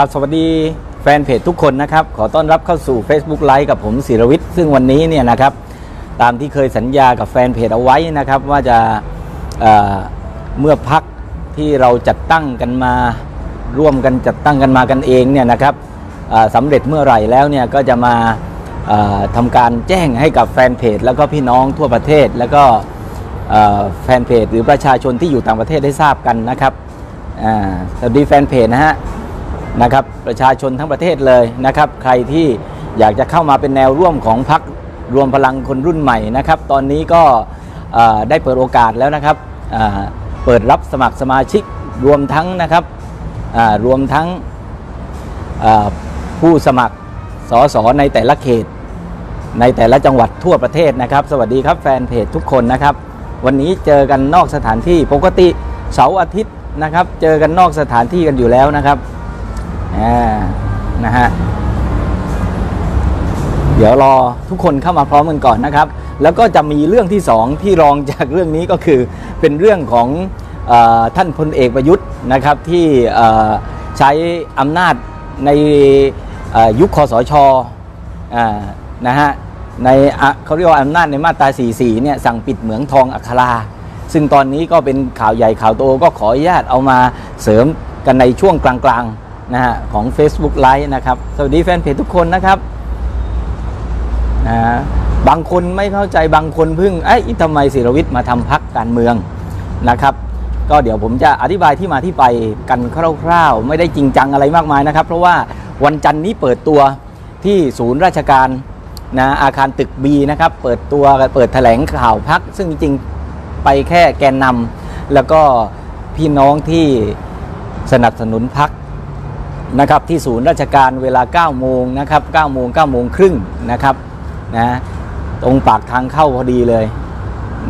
ครับสวัสดีแฟนเพจทุกคนนะครับ ขอต้อนรับเข้าสู่ Facebook Live กับผมศิรวิทย์ซึ่งวันนี้เนี่ยนะครับ ตามที่เคยสัญญากับแฟนเพจเอาไว้นะครับ ว่าจะเเมื่อพักที่เราจัดตั้งกันมาร่วมกันจัดตั้งกันมากันเองเนี่ยนะครับสำเร็จเมื่อไหร่แล้วเนี่ยก็จะมาทำการแจ้งให้กับแฟนเพจ แล้วก็พี่น้องทั่วประเทศ แล้วก็แฟนเพจ หรือประชาชนที่อยู่ต่างประเทศได้ทราบกันนะครับสวัสดีแฟนเพจนะฮะ นะครับประชาชนทั้งประเทศเลยนะครับใครที่อยากจะเข้ามาเป็นแนวร่วมของพรรครวมพลังคนรุ่นใหม่นะครับตอนนี้ก็ได้เปิดโอกาสแล้วนะครับเปิดรับสมัครสมาชิกรวมทั้งนะครับรวมทั้งผู้สมัครสสในแต่ละเขต ในแต่ละจังหวัดทั่วประเทศนะครับ สวัสดีครับแฟนเพจทุกคนนะครับ วันนี้เจอกันนอกสถานที่ปกติเสาร์อาทิตย์นะครับ เจอกันนอกสถานที่กันอยู่แล้วนะครับ อ่านะฮะเดี๋ยวรอทุกคนเข้ามาพร้อมกันก่อนนะครับ แล้วก็จะมีเรื่องที่สองที่รองจากเรื่องนี้ก็คือเป็นเรื่องของอท่านพลเอกประยุทธ์นะครับที่ใช้อำนาจในยุคคอสชอนะฮะในเขาเรียกว่าอำนาจในมาตรา 44 เนี่ยสั่งปิดเหมืองทองอัครา ซึ่งตอนนี้ก็เป็นข่าวใหญ่ข่าวโตก็ขออนุญาตเอามาเสริมกันในช่วงกลางๆ นะฮะของ Facebook Live นะครับ สวัสดีแฟนเพจทุกคนนะครับนะบางคนไม่เข้าใจบางคนพิ่งเอ้ยทำไมศิรวิทย์มาทำพักการเมืองนะครับ ก็เดี๋ยวผมจะอธิบายที่มาที่ไปกันคร่าวๆ ไม่ได้จริงจังอะไรมากมายนะครับ เพราะว่าวันจันทร์นี้เปิดตัวที่ศูนย์ราชการนะอาคารตึกบีนะครับ เปิดตัวเปิดแถลงข่าวพัก ซึ่งจริงๆไปแค่แกนนำแล้วก็พี่น้องที่สนับสนุนพัก นะครับที่ศูนย์ราชการเวลา 9 โมงนะครับ9โมง9โมงครึ่งนะครับนะตรงปากทางเข้าพอดีเลย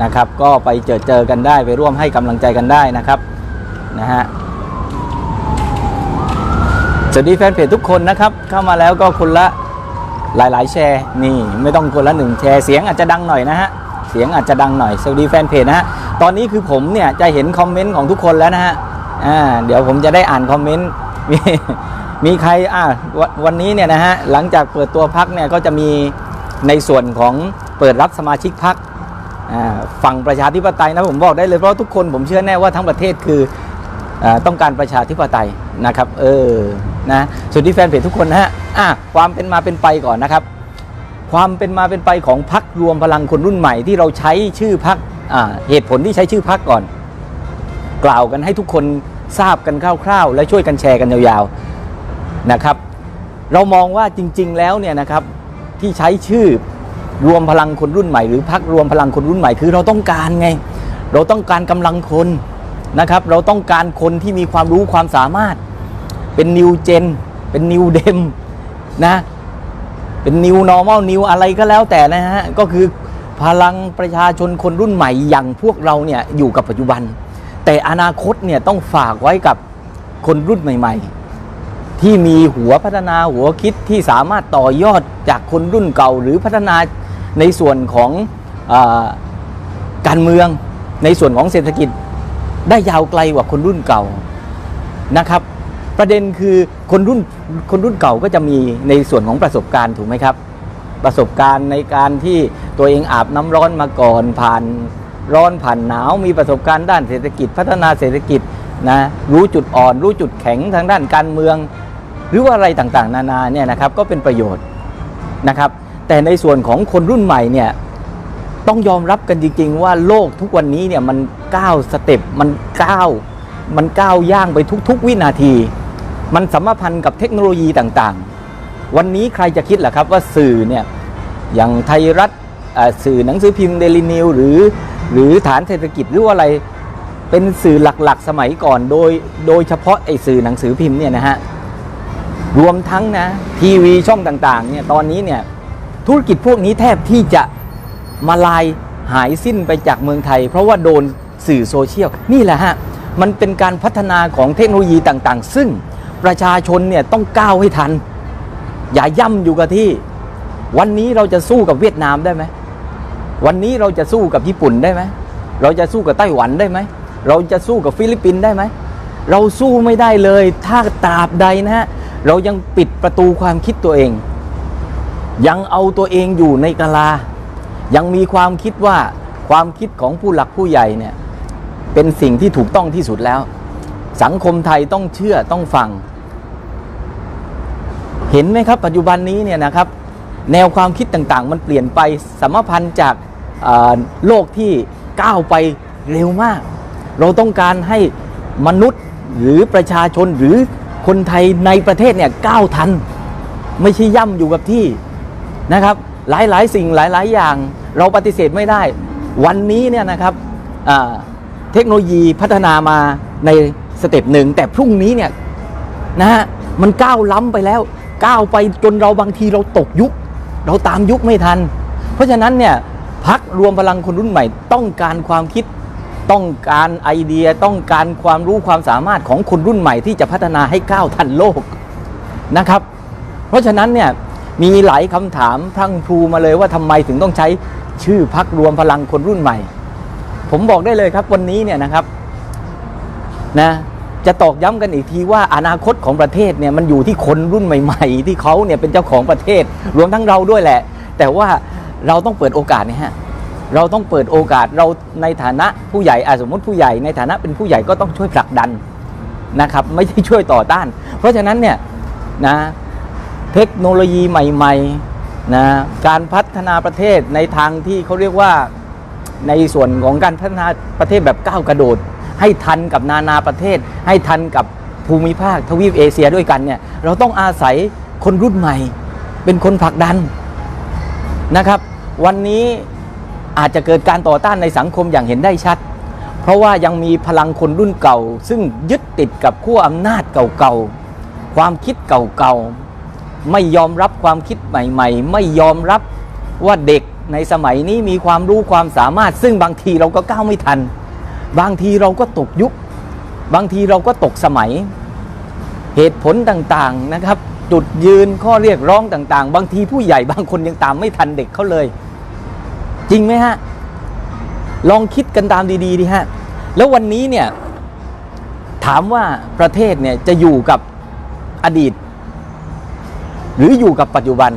นะครับ ก็ไปเจอเจอกันได้ไปร่วมให้กำลังใจกันได้นะครับนะฮะสวัสดีแฟนเพจทุกคนนะครับ เข้ามาแล้วก็คนละหลาย ๆ แชร์นี่ไม่ต้องคนละหนึ่งแชร์เสียงอาจจะดังหน่อยนะฮะเสียงอาจจะดังหน่อยสวัสดีแฟนเพจนะฮะตอนนี้คือผมเนี่ยจะเห็นคอมเมนต์ของทุกคนแล้วนะฮะอ่าเดี๋ยวผมจะได้อ่านคอมเมนต์ มีมีใครอะว,วันนี้เนี่ยนะฮะหลังจากเปิดตัวพักเนี่ยก็จะมีในส่วนของเปิดรับสมาชิกพักฝั่งประชาธิปไตยนะผมบอกได้เลยเพราะทุกคนผมเชื่อแน่ว่าทั้งประเทศคืออต้องการประชาธิปไตยนะครับเออนะสวัสดีแฟนเพจทุกคนนะฮะอะความเป็นมาเป็นไปก่อนนะครับ ความเป็นมาเป็นไปของพักรวมพลังคนรุ่นใหม่ที่เราใช้ชื่อพักเหตุผลที่ใช้ชื่อพักก่อน กล่าวกันให้ทุกคน ทราบกันคร่าวๆ และช่วยกันแชร์กันยาวๆนะครับ เรามองว่าจริง ๆ แล้วเนี่ยนะครับที่ใช้ชื่อรวมพลังคนรุ่นใหม่หรือพักรวมพลังคนรุ่นใหม่คือเราต้องการไง เราต้องการกำลังคนนะครับ เราต้องการคนที่มีความรู้ความสามารถ เป็นนิวเจนเป็นนิวเดมนะเป็นนิวนอร์ม l ลนิวอะไรก็แล้วแต่นะฮะก็คือพลังประชาชนคนรุ่นใหม่อย่างพวกเราเนี่ยอยู่กับปัจจุบัน แต่อนาคตเนี่ยต้องฝากไว้กับคนรุ่นใหม่ ๆ ที่มีหัวพัฒนาหัวคิดที่สามารถต่อยอดจากคนรุ่นเก่า หรือพัฒนาในส่วนของอการเมืองในส่วนของเศรษฐกิจได้ยาวไกลกว่าคนรุ่นเก่านะครับ ประเด็นคือคนรุ่นคนรุ่นเก่าก็จะมีในส่วนของประสบการณ์ถูกไหมครับ ประสบการณ์ในการที่ตัวเองอาบน้ำร้อนมาก่อนผ่าน ร้อนผ่านหนาวมีประสบการณ์ด้านเศรษฐกิจพัฒนาเศรษฐกิจนะรู้จุดอ่อน รู้จุดแข็งทางด้านการเมือง หรือว่าอะไรต่างๆ นานาเนี่ยนะครับก็เป็นประโยชน์นะครับ แต่ในส่วนของคนรุ่นใหม่เนี่ยต้องยอมรับกันจริง ๆ ว่าโลกทุกวันนี้เนี่ยมันก้าวสเต็ปมันก้าวมันก้าวย่างไปทุก ๆ วินาที มันสัมพันธ์กับเทคโนโลยีต่างๆ วันนี้ใครจะคิดล่ะครับว่าสื่อเนี่ยอย่างไทยรัฐสื่อหนังสือพิมพ์เดลินิวหรือ หรือฐานเศรษฐกิจหรืออะไรเป็นสื่อหลักๆ สมัยก่อนโดยโดยเฉพาะไอ้สื่อหนังสือพิมพ์เนี่ยนะฮะรวมทั้งนะทีวีช่องต่างๆเนี่ยตอนนี้เนี่ยธุรกิจพวกนี้แทบที่จะมาลายหายสิ้นไปจากเมืองไทย เพราะว่าโดนสื่อโซเชียล นี่แหละฮะ มันเป็นการพัฒนาของเทคโนโลยีต่างๆ ซึ่งประชาชนเนี่ยต้องก้าวให้ทัน อย่าย่ำอยู่กับที่ วันนี้เราจะสู้กับเวียดนามได้ไหม วันนี้เราจะสู้กับญี่ปุ่นได้ไหมเราจะสู้กับไต้หวันได้ไหมเราจะสู้กับฟิลิปปินส์ได้ไหมเราสู้ไม่ได้เลยถ้าตราบใดนะฮะเรายังปิดประตูความคิดตัวเอง ยังเอาตัวเองอยู่ในกะลา ยังมีความคิดว่าความคิดของผู้หลักผู้ใหญ่เนี่ยเป็นสิ่งที่ถูกต้องที่สุดแล้ว สังคมไทยต้องเชื่อต้องฟัง เห็นไหมครับ ปัจจุบันนี้เนี่ยนะครับ แนวความคิดต่างๆ มันเปลี่ยนไปสัมพันธ์จากโลกที่ก้าวไปเร็วมาก เราต้องการให้มนุษย์หรือประชาชนหรือคนไทยในประเทศเนี่ยก้าวทัน ไม่ใช่ย่ำอยู่กับที่นะครับหลายๆ สิ่งหลาย ๆ อย่าง เราปฏิเสธไม่ได้ วันนี้เนี่ยนะครับเทคโนโลยีพัฒนามาในสเต็ปหนึ่งแต่พรุ่งนี้เนี่ยนะฮะมันก้าวล้ำไปแล้วก้าวไปจนเราบางทีเราตกยุค เราตามยุคไม่ทัน เพราะฉะนั้นเนี่ยพักรวมพลังคนรุ่นใหม่ ต้องการความคิดต้องการไอเดียต้องการความรู้ความสามารถของคนรุ่นใหม่ที่จะพัฒนาให้ก้าวทันโลกนะครับ เพราะฉะนั้นเนี่ยมีหลายคำถามพรังพรูมาเลยว่าทำไมถึงต้องใช้ชื่อพักรวมพลังคนรุ่นใหม่ ผมบอกได้เลยครับวันนี้เนี่ยนะครับนะ จะตอกย้ำกันอีกทีว่าอนาคตของประเทศเนี่ยมันอยู่ที่คนรุ่นใหม่ ๆ ที่เขาเนี่ยเป็นเจ้าของประเทศ รวมทั้งเราด้วยแหละ แต่ว่าเราต้องเปิดโอกาสเนี่ยฮะเราต้องเปิดโอกาสเราในฐานะผู้ใหญ่อสมมติผู้ใหญ่ในฐานะเป็นผู้ใหญ่ก็ต้องช่วยผลักดันนะครับ ไม่ใช่ช่วยต่อต้าน เพราะฉะนั้นเนี่ยนะเทคโนโลยีใหม่ๆนะการพัฒนาประเทศในทางที่เขาเรียกว่าในส่วนของการพัฒนาประเทศแบบก้าวกระโดด ให้ทันกับนานาประเทศ ให้ทันกับภูมิภาคทวีปเอเชียด้วยกันเนี่ยเราต้องอาศัยคนรุ่นใหม่ เป็นคนผลักดันนะครับ วันนี้อาจจะเกิดการต่อต้านในสังคมอย่างเห็นได้ชัด เพราะว่ายังมีพลังคนรุ่นเก่า ซึ่งยึดติดกับขั้วอำนาจเก่าๆความคิดเก่าๆไม่ยอมรับความคิดใหม่ ๆ ไม่ยอมรับว่าเด็กในสมัยนี้มีความรู้ความสามารถ ซึ่งบางทีเราก็ก้าวไม่ทัน บางทีเราก็ตกยุค บางทีเราก็ตกสมัย เหตุผลต่างๆนะครับ จุดยืนข้อเรียกร้องต่างๆ บางทีผู้ใหญ่บางคนยังตามไม่ทันเด็กเขาเลย จริงไหมฮะ ลองคิดกันตามดีๆดิฮะ แล้ววันนี้เนี่ยถามว่าประเทศเนี่ยจะอยู่กับอดีต หรืออยู่กับปัจจุบัน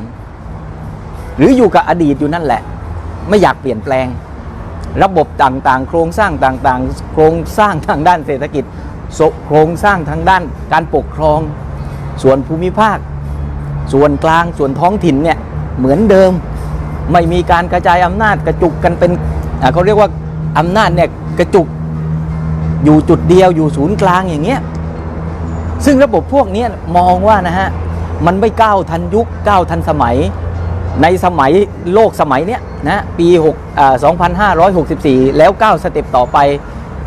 หรืออยู่กับอดีตอยู่นั่นแหละ ไม่อยากเปลี่ยนแปลง ระบบต่างๆ โครงสร้างต่างๆ โครงสร้างทางด้านเศรษฐกิจ โครงสร้างทางด้านการปกครอง ส่วนภูมิภาค ส่วนกลางส่วนท้องถิ่นเนี่ยเหมือนเดิมไม่มีการกระจายอำนาจกระจุกกันเป็นเขาเรียกว่าอำนาจเนี่ยกระจุกอยู่จุดเดียวอยู่ศูนย์กลางอย่างเงี้ยซึ่งระบบพวกนี้มองว่านะฮะมันไม่ก้าวทันยุคก้าวทันสมัย ในสมัยโลกสมัยเนี้ยนะปี6อ่า2564 แล้วก้าสเต็ปต่อไป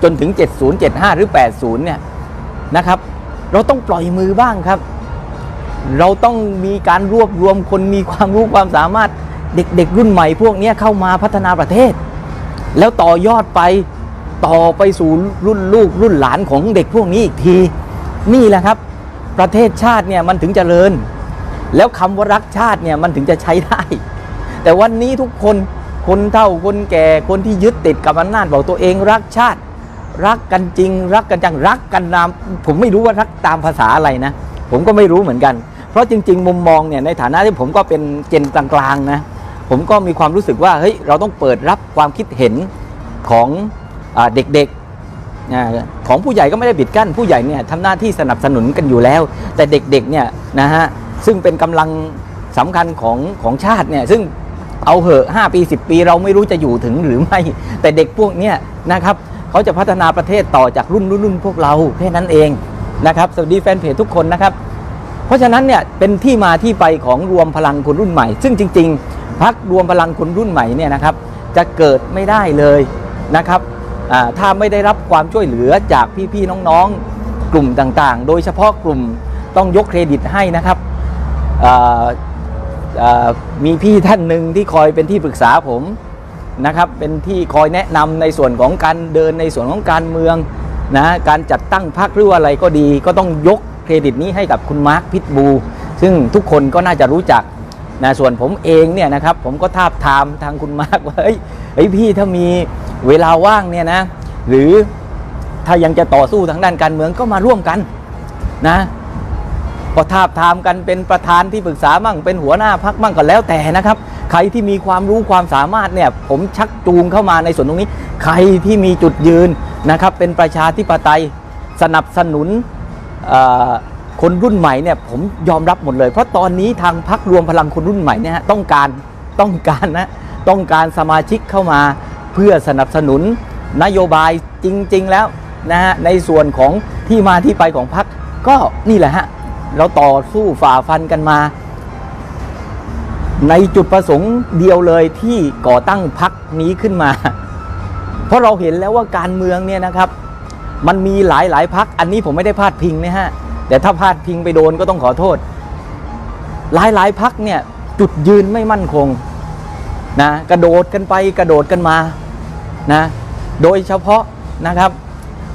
จนถึง 7075 หรือ 80 เนี่ยนะครับ เราต้องปล่อยมือบ้างครับ เราต้องมีการรวบรวมคนมีความรู้ความสามารถเด็กๆรุ่นใหม่พวกนี้เข้ามาพัฒนาประเทศ แล้วต่อยอดไปต่อไปสู่รุ่นลูกรุ่นหลานของเด็กพวกนี้อีกที นี่แหละครับ ประเทศชาติเนี่ยมันถึงจเจริญ แล้วคำว่ารักชาติเนี่ยมันถึงจะใช้ได้ แต่วันนี้ทุกคนคนเฒ่าคนแก่คนที่ยึดติดกับอำนาจบอกตัวเองรักชาติ รักกันจริง รักกันจังรักกันนามผมไม่รู้ว่ารักตามภาษาอะไรนะ ผมก็ไม่รู้เหมือนกัน เพราะจริง ๆ มุมมองเนี่ยในฐานะที่ผมก็เป็นเจนกลางๆนะผมก็มีความรู้สึกว่าเฮ้ยเราต้องเปิดรับความคิดเห็นของอเด็กๆของผู้ใหญ่ก็ไม่ได้ปิดกั้นผู้ใหญ่เนี่ยทำหน้าที่สนับสนุนกันอยู่แล้ว แต่เด็กๆเนี่ยนะฮะ ซึ่งเป็นกำลังสำคัญของของชาติเนี่ยซึ่งเอาเหอะ5ปี 10 ปีเราไม่รู้จะอยู่ถึงหรือไม่ แต่เด็กพวกเนี้ยนะครับเขาจะพัฒนาประเทศต่อจากรุ่นรุ่นรุ่นพวกเราแค่นั้นเองนะครับสวัสดีแฟนเพจทุกคนนะครับเพราะฉะนั้นเนี่ยเป็นที่มาที่ไปของรวมพลังคนรุ่นใหม่ ซึ่งจริง ๆพักรวมพลังคนรุ่นใหม่เนี่ยนะครับจะเกิดไม่ได้เลยนะครับถ้าไม่ได้รับความช่วยเหลือจากพี่ๆน้องๆ กลุ่มต่างๆ โดยเฉพาะกลุ่มต้องยกเครดิตให้นะครับ มีพี่ท่านหนึ่งที่คอยเป็นที่ปรึกษาผมนะครับ เป็นที่คอยแนะนำในส่วนของการเดินในส่วนของการเมืองนะการจัดตั้งพรรคหรืออะไรก็ดีก็ต้องยกเครดิตนี้ให้กับคุณมาร์คพิทบู ซึ่งทุกคนก็น่าจะรู้จักนะส่วนผมเองเนี่ยนะครับผมก็ทาบทามทางคุณมาร์คว่าเฮ้ยเฮ้ยพี่ถ้ามีเวลาว่างเนี่ยนะหรือถ้ายังจะต่อสู้ทางด้านการเมืองก็มาร่วมกันนะ ก็ทาบทามกันเป็นประธานที่ปรึกษามั่งเป็นหัวหน้าพักมั่งก็แล้วแต่นะครับ ใครที่มีความรู้ความสามารถเนี่ยผมชักจูงเข้ามาในส่วนตรงนี้ ใครที่มีจุดยืนนะครับเป็นประชาธิปไตยสนับสนุนคนรุ่นใหม่เนี่ยผมยอมรับหมดเลย เพราะตอนนี้ทางพักรวมพลังคนรุ่นใหม่เนี่ยต้องการต้องการนะต้องการสมาชิกเข้ามาเพื่อสนับสนุนนโยบายจริง ๆ แล้วนะฮะในส่วนของที่มาที่ไปของพักก็นี่แหละฮะ เราต่อสู้ฝ่าฟันกันมา ในจุดประสงค์เดียวเลยที่ก่อตั้งพักนี้ขึ้นมา เพราะเราเห็นแล้วว่าการเมืองเนี่ยนะครับ มันมีหลายหลายพักอันนี้ผมไม่ได้พาดพิงนะฮะแต่ถ้าพาดพิงไปโดนก็ต้องขอโทษ หลายหลายพักเนี่ยจุดยืนไม่มั่นคงนะกระโดดกันไปกระโดดกันมานะโดยเฉพาะนะครับ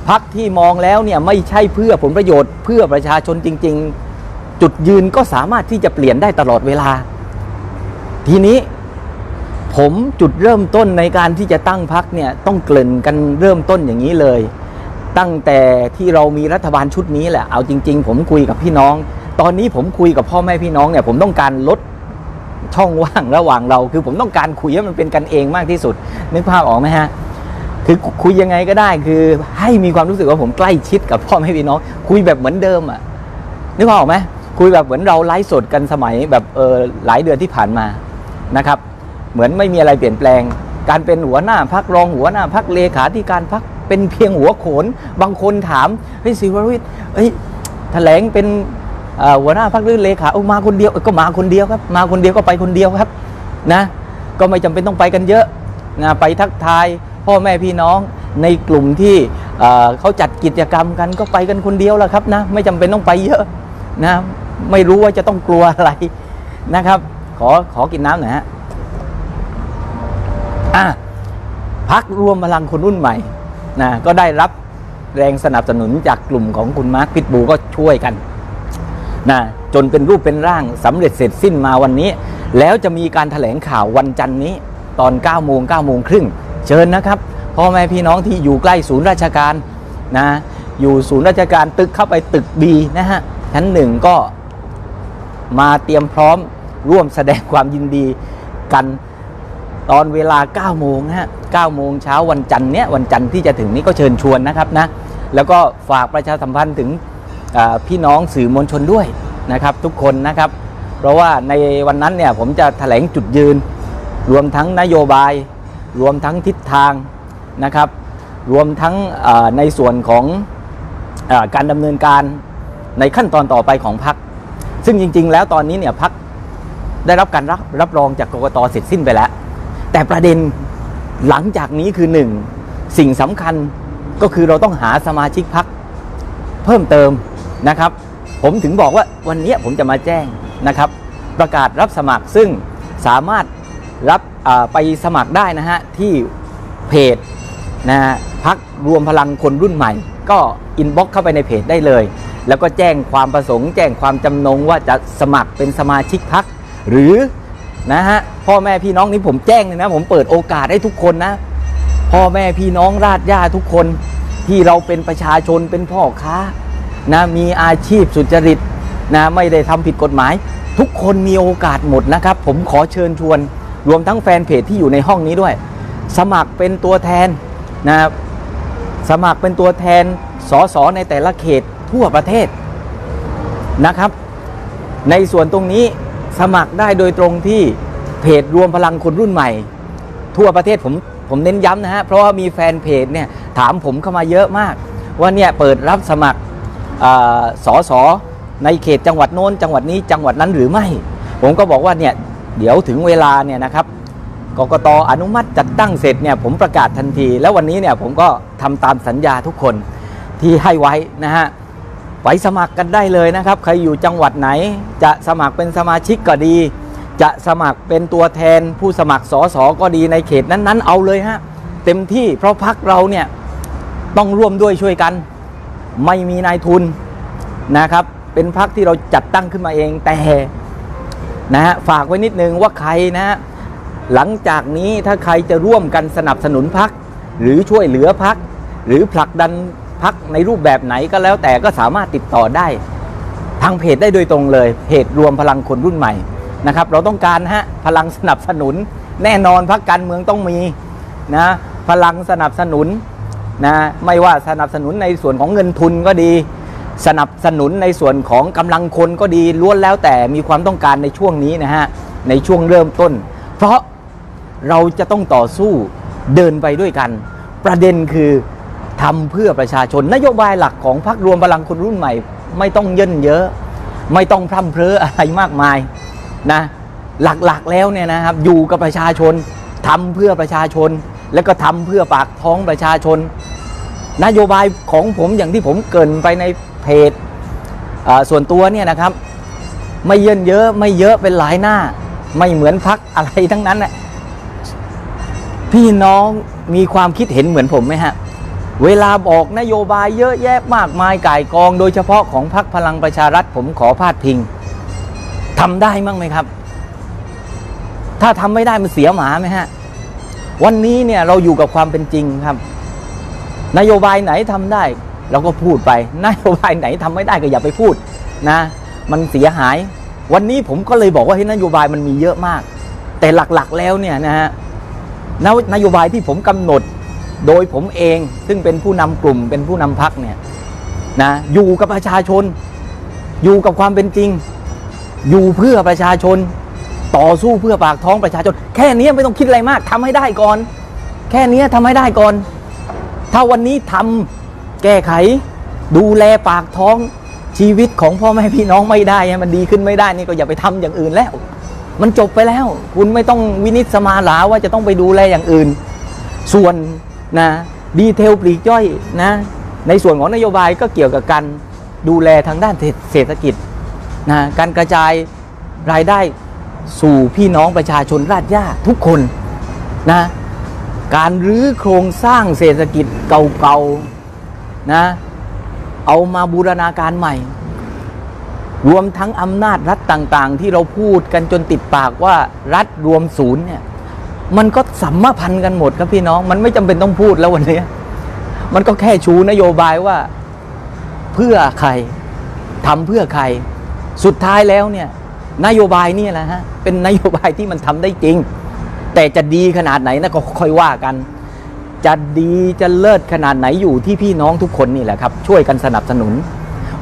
พักที่มองแล้วเนี่ยไม่ใช่เพื่อผลประโยชน์เพื่อประชาชนจริง ๆ จุดยืนก็สามารถที่จะเปลี่ยนได้ตลอดเวลา ทีนี้ผมจุดเริ่มต้นในการที่จะตั้งพักเนี่ยต้องเกริ่นกันเริ่มต้นอย่างนี้เลย ตั้งแต่ที่เรามีรัฐบาลชุดนี้แหละเอาจริง ๆ ผมคุยกับพี่น้อง ตอนนี้ผมคุยกับพ่อแม่พี่น้องเนี่ยผมต้องการลดช่องว่างระหว่างเรา คือผมต้องการคุยให้มันเป็นกันเองมากที่สุดนึกภาพออกไหมฮะคือคุยยังไงก็ได้คือให้มีความรู้สึกว่าผมใกล้ชิดกับพ่อแม่พี่น้อง คุยแบบเหมือนเดิมอะนึกภาพออกไหม คุยแบบเหมือนเราไลฟ์สดกันสมัยแบบเออหลายเดือนที่ผ่านมานะครับ เหมือนไม่มีอะไรเปลี่ยนแปลง การเป็นหัวหน้าพักรองหัวหน้าพักเลขาธิการพักเป็นเพียงหัวโขน บางคนถามเฮ้ยศิวรวิทย์เฮ้ยแถลงเป็นหัวหน้าพักหรือเลขาเอามาคนเดียวก็มาคนเดียวครับ มาคนเดียวก็ไปคนเดียวครับนะก็ไม่จำเป็นต้องไปกันเยอะนะไปทักทายพ่อแม่พี่น้องในกลุ่มที่เขาจัดกิจกรรมกันก็ไปกันคนเดียวแหละครับนะไม่จำเป็นต้องไปเยอะนะ ไม่รู้ว่าจะต้องกลัวอะไรนะครับ ขอขอกินน้ำหน่อยฮะอะพักรวมพลังคนรุ่นใหม่นะก็ได้รับแรงสนับสนุนจากกลุ่มของคุณมาร์คพิทบูก็ช่วยกันนะจนเป็นรูปเป็นร่างสำเร็จเสร็จสิ้นมาวันนี้ แล้วจะมีการถแถลงข่าววันจันนี้ ตอน9โมง9โมงครึ่งเชิญนะครับพ่อแม่พี่น้องที่อยู่ใกล้ศูนย์ราชการนะอยู่ศูนย์ราชการตึกเข้าไปตึกบีนะฮะชั้นหนึ่งก็ มาเตรียมพร้อมร่วมแสดงความยินดีกันตอนเวลา 9 โมงฮะ 9 โมงเช้าวันจันทร์เนี้ยวันจันทร์ที่จะถึงนี้ก็เชิญชวนนะครับนะ แล้วก็ฝากประชาสัมพันธ์ถึงพี่น้องสื่อมวลชนด้วยนะครับ ทุกคนนะครับ เพราะว่าในวันนั้นเนี่ยผมจะแถลงจุดยืน รวมทั้งนโยบาย รวมทั้งทิศทางนะครับ รวมทั้งในส่วนของอการดำเนินการในขั้นตอนต่อไปของพรรค ซึ่งจริง ๆ แล้วตอนนี้เนี่ยพักได้รับการรับรับรองจากกกตเสร็จสิ้นไปแล้ว แต่ประเด็นหลังจากนี้คือหนึ่งสิ่งสำคัญก็คือเราต้องหาสมาชิกพักเพิ่มเติมนะครับ ผมถึงบอกว่าวันนี้ผมจะมาแจ้งนะครับ ประกาศรับสมัครซึ่งสามารถรับไปสมัครได้นะฮะ ที่เพจนะฮะพักรวมพลังคนรุ่นใหม่ ก็อินบ็อกเข้าไปในเพจได้เลย แล้วก็แจ้งความประสงค์ แจ้งความจำนงว่าจะสมัครเป็นสมาชิกพักหรือนะฮะพ่อแม่พี่น้องนี่ผมแจ้งเลยนะ ผมเปิดโอกาสให้ทุกคนนะ พ่อแม่พี่น้องราชญาทุกคนที่เราเป็นประชาชนเป็นพ่อค้านะมีอาชีพสุจริตนะไม่ได้ทำผิดกฎหมาย ทุกคนมีโอกาสหมดนะครับ ผมขอเชิญชวน รวมทั้งแฟนเพจที่อยู่ในห้องนี้ด้วย สมัครเป็นตัวแทนนะครับสมัครเป็นตัวแทนสสในแต่ละเขต ทั่วประเทศนะครับ ในส่วนตรงนี้สมัครได้โดยตรงที่เพจรวมพลังคนรุ่นใหม่ ทั่วประเทศผมผมเน้นย้ำนะฮะเพราะว่ามีแฟนเพจเนี่ยถามผมเข้ามาเยอะมาก ว่าเนี่ยเปิดรับสมัครอาสอสอในเขตจังหวัดโน้น จังหวัดนี้จังหวัดนั้นหรือไม่ ผมก็บอกว่าเนี่ยเดี๋ยวถึงเวลาเนี่ยนะครับกกตอนุมัติจัดตั้งเสร็จเนี่ยผมประกาศทันที แล้ววันนี้เนี่ยผมก็ทำตามสัญญาทุกคนที่ให้ไว้นะฮะ ไปสมัครกันได้เลยนะครับ ใครอยู่จังหวัดไหน จะสมัครเป็นสมาชิกก็ดี จะสมัครเป็นตัวแทนผู้สมัครสอสอก็ดีในเขตนั้นๆ เอาเลยฮะเต็มที่เพราะพักเราเนี่ยต้องร่วมด้วยช่วยกัน ไม่มีนายทุนนะครับ เป็นพักที่เราจัดตั้งขึ้นมาเองแต่นะฮะฝากไว้นิดนึงว่าใครนะฮะหลังจากนี้ถ้าใครจะร่วมกันสนับสนุนพักหรือช่วยเหลือพักหรือผลักดัน พักในรูปแบบไหนก็แล้วแต่ก็สามารถติดต่อได้ ทางเพจได้โดยตรงเลยเพจรวมพลังคนรุ่นใหม่นะครับ เราต้องการฮะพลังสนับสนุน แน่นอนพักการเมืองต้องมีนะพลังสนับสนุนนะไม่ว่าสนับสนุนในส่วนของเงินทุนก็ดี สนับสนุนในส่วนของกำลังคนก็ดีล้วนแล้วแต่มีความต้องการในช่วงนี้นะฮะในช่วงเริ่มต้น เพราะเราจะต้องต่อสู้เดินไปด้วยกัน ประเด็นคือ ทำเพื่อประชาชน นโยบายหลักของพรรครวมพลังคนรุ่นใหม่ ไม่ต้องเยินเยอะ ไม่ต้องพร่ำเพร้ออะไรมากมายนะหลักๆแล้วเนี่ยนะครับอยู่กับประชาชนทำเพื่อประชาชน แล้วก็ทำเพื่อปากท้องประชาชน นโยบายของผมอย่างที่ผมเกินไปในเพจส่วนตัวเนี่ยนะครับ ไม่เยินเยอะไม่เยอะเป็นหลายหน้า ไม่เหมือนพักอะไรทั้งนั้นน่ะพี่น้องมีความคิดเห็นเหมือนผมไหมฮะ เวลาบอกนโยบายเยอะแยะมากมายก่ายกอง โดยเฉพาะของพรรคพลังประชารัฐผมขอพาดพิงทำได้มั้งไหมครับ ถ้าทำไม่ได้มันเสียหมาไหมฮะ วันนี้เนี่ยเราอยู่กับความเป็นจริงครับ นโยบายไหนทำได้ เราก็พูดไป นโยบายไหนทำไม่ได้ก็อย่าไปพูดนะ มันเสียหาย วันนี้ผมก็เลยบอกว่าเฮ้ยนโยบายมันมีเยอะมาก แต่หลักๆแล้วเนี่ยนะฮะนวนโยบายที่ผมกำหนด โดยผมเองซึ่งเป็นผู้นำกลุ่มเป็นผู้นำพักเนี่ยนะอยู่กับประชาชน อยู่กับความเป็นจริง อยู่เพื่อประชาชน ต่อสู้เพื่อปากท้องประชาชน แค่นี้ไม่ต้องคิดอะไรมากทำให้ได้ก่อน แค่นี้ทำให้ได้ก่อน ถ้าวันนี้ทำแก้ไข ดูแลปากท้องชีวิตของพ่อแม่พี่น้องไม่ได้มันดีขึ้นไม่ได้นี่ก็อย่าไปทำอย่างอื่นแล้ว มันจบไปแล้ว คุณไม่ต้องวินิจสมาหลาว่าจะต้องไปดูแลอย่างอื่น ส่วน นะดีเทลปลีกย่อยนะในส่วนของนโยบายก็เกี่ยวกับการดูแลทางด้านเศรษฐกิจนะการกระจายรายได้สู่พี่น้องประชาชนราษฎร์ยาทุกคนนะการรื้อโครงสร้างเศรษฐกิจเก่าๆนะเอามาบูรณาการใหม่ รวมทั้งอำนาจรัฐต่างๆ ที่เราพูดกันจนติดปากว่ารัฐรวมศูนย์เนี่ย มันก็สัมมาพันธ์กันหมดครับพี่น้องมันไม่จำเป็นต้องพูดแล้ววันนี้ มันก็แค่ชูนโยบายว่า เพื่อใครทำเพื่อใคร สุดท้ายแล้วเนี่ย นโยบายนี่แหละฮะเป็นนโยบายที่มันทำได้จริง แต่จะดีขนาดไหนนะก็ค่อยว่ากัน จะดีจะเลิศขนาดไหนอยู่ที่พี่น้องทุกคนนี่แหละครับ ช่วยกันสนับสนุน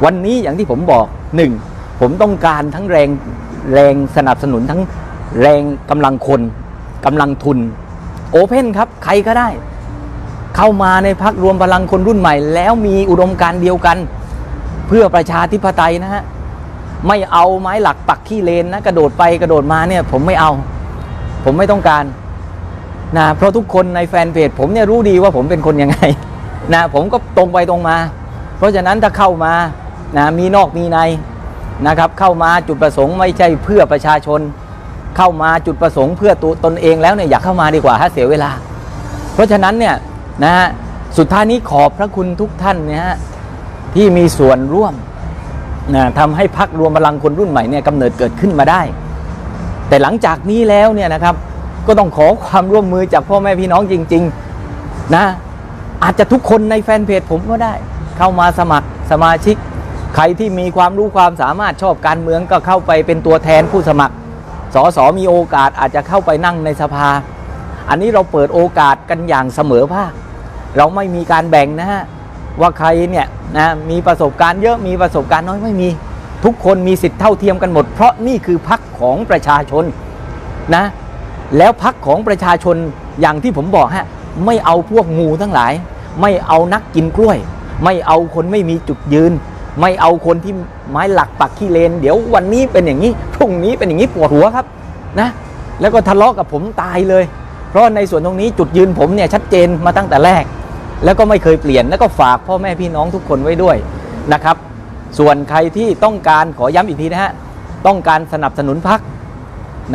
วันนี้อย่างที่ผมบอกหนึ่งผมต้องการทั้งแรงแรงสนับสนุนทั้งแรงกำลังคน กำลังทุนโอเพนครับ ใครก็ได้ เข้ามาในพักรวมพลังคนรุ่นใหม่ แล้วมีอุดมการเดียวกัน เพื่อประชาธิปไตยนะฮะ ไม่เอาไม้หลักปักขี้เลนนะ กระโดดไปกระโดดมาเนี่ย ผมไม่เอา ผมไม่ต้องการนะเพราะทุกคนในแฟนเพจผมเนี่ยรู้ดีว่าผมเป็นคนยังไงนะผมก็ตรงไปตรงมา เพราะฉะนั้นถ้าเข้ามานะมีนอกมีในนะครับ เข้ามาจุดประสงค์ไม่ใช่เพื่อประชาชน เข้ามาจุดประสงค์เพื่อตัวตนเองแล้วเนี่ยอยากเข้ามาดีกว่าถ้าเสียเวลา เพราะฉะนั้นเนี่ยนะฮะสุดท้ายนี้ขอบพระคุณทุกท่านเนี่ยฮะที่มีส่วนร่วมนะทำให้พักรวมพลังคนรุ่นใหม่เนี่ยกำเนิดเกิดขึ้นมาได้ แต่หลังจากนี้แล้วเนี่ยนะครับก็ต้องขอความร่วมมือจากพ่อแม่พี่น้องจริง ๆนะอาจจะทุกคนในแฟนเพจผมก็ได้ เข้ามาสมัครสมาชิก ใครที่มีความรู้ความสามารถชอบการเมืองก็เข้าไปเป็นตัวแทนผู้สมัคร สสมีโอกาสอาจจะเข้าไปนั่งในสภา อันนี้เราเปิดโอกาสกันอย่างเสมอภาคเราไม่มีการแบ่งนะฮะว่าใครเนี่ยนะมีประสบการณ์เยอะมีประสบการณ์น้อยไม่มี ทุกคนมีสิทธิ์เท่าเทียมกันหมด เพราะนี่คือพักของประชาชนนะแล้วพักของประชาชนอย่างที่ผมบอกฮะไม่เอาพวกงูทั้งหลาย ไม่เอานักกินกล้วย ไม่เอาคนไม่มีจุดยืน ไม่เอาคนที่ไม้หลักปักขี้เลน เดี๋ยววันนี้เป็นอย่างนี้พรุ่งนี้เป็นอย่างนี้ปวดหัวครับนะแล้วก็ทะเลาะกับผมตายเลย เพราะในส่วนตรงนี้จุดยืนผมเนี่ยชัดเจนมาตั้งแต่แรก แล้วก็ไม่เคยเปลี่ยนแล้วก็ฝากพ่อแม่พี่น้องทุกคนไว้ด้วยนะครับ ส่วนใครที่ต้องการขอย้ำอีกทีนะฮะต้องการสนับสนุนพัก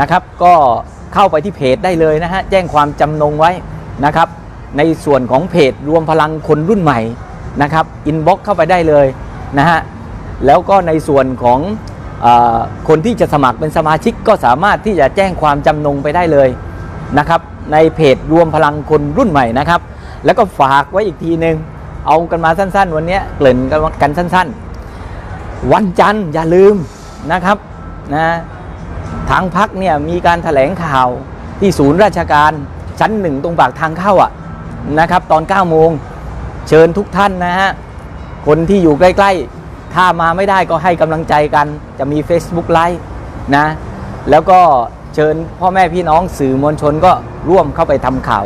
นะครับ ก็เข้าไปที่เพจได้เลยนะฮะแจ้งความจำนงไว้นะครับ ในส่วนของเพจรวมพลังคนรุ่นใหม่นะครับอินบ็อกเข้าไปได้เลย นะฮะแล้วก็ในส่วนของออคนที่จะสมัครเป็นสมาชิกก็สามารถที่จะแจ้งความจำนงไปได้เลยนะครับในเพจรวมพลังคนรุ่นใหม่นะครับ แล้วก็ฝากไว้อีกทีหนึ่งเอากันมาสั้นๆ วันนี้เกริ่นกันสั้นๆ วันจันทร์อย่าลืมนะครับนะทางพักเนี่ยมีการถแถลงข่าวที่ศูนย์ราชการชั้นหนึ่งตรงปากทางเข้าอะนะครับ ตอน9โมงเชิญทุกท่านนะฮะ คนที่อยู่ใกล้ ๆ ถ้ามาไม่ได้ก็ให้กำลังใจกัน จะมี Facebook ไลฟ์นะ แล้วก็เชิญพ่อแม่พี่น้องสื่อมวลชนก็ร่วมเข้าไปทำข่าว